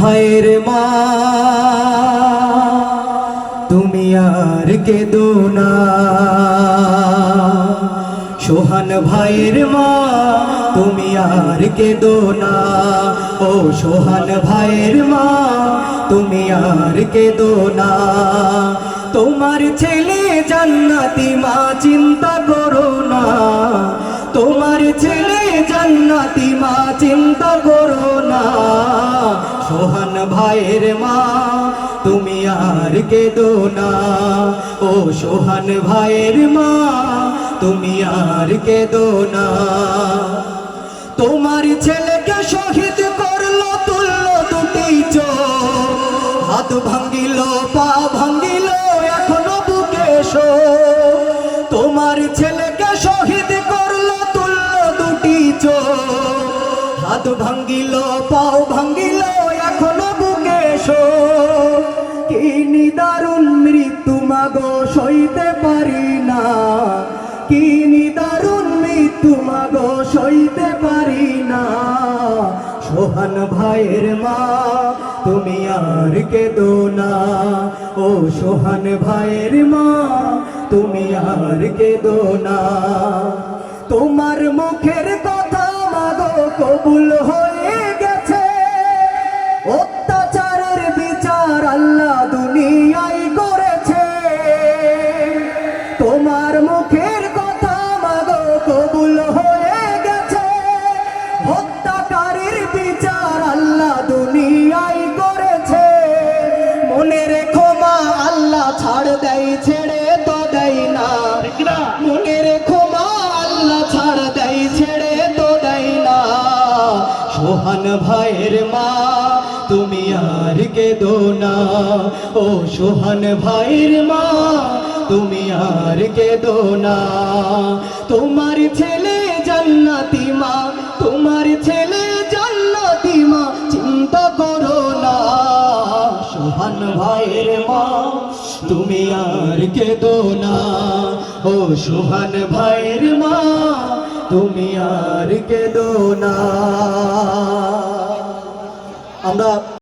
ভাইয়ের মা, তুমি আর কেঁদো না। সোহান ভাইয়ের মা, তুমি আর কেঁদো না। ও সোহান ভাইয়ের মা, তুমি আর কেঁদো না। তোমার ছেলে জান্নাতি মা, চিন্তা করো না। তোমার ছেলে জান্নাতি মা, চিন্তা করো না ভাইয়ের মা, তুমি আর কেঁদো না। ও সোহান ভাইয়ের মা, তুমি আর কেঁদো না। তোমার ছেলেকে শহীদ করল তুললো দুটি হাত ভাঙ্গিল, পা ভাঙ্গিল, এখনও বুকে তোমার ছেলেকে শহীদ করল তুললো দুটি হাত ভাঙ্গিল, পাও শো কি নিদারুণ মৃত্যু মাগো, সইতে পারি না। কি নিদারুণ মৃত্যু মাগো, সইতে পারি না। সোহান ভাইয়ের মা, তুমি আর কেঁদো না। ও সোহান ভাইয়ের মা, তুমি আর কেঁদো না। তোমার মুখের কথা মাগো, কবুল হয়ে বিচার আল্লাহ দুনিয়ায় করেছে। মনে রেখো মা আল্লাহ ছাড় দেয় ছেড়ে তো দেয় না। মনে রেখো মা আল্লাহ ছাড় দেয় ছেড়ে তো দেয় না। সোহান ভাইয়ের মা তুমি আর কেঁদো না। ও সোহান ভাইয়ের মা তুমি আর কেঁদো না। তোমার ছেলে সোহান ভাইয়ের মা, তুমি আর কেঁদো না। ও সোহান ভাইয়ের মা, তুমি আর কেঁদো না। আমরা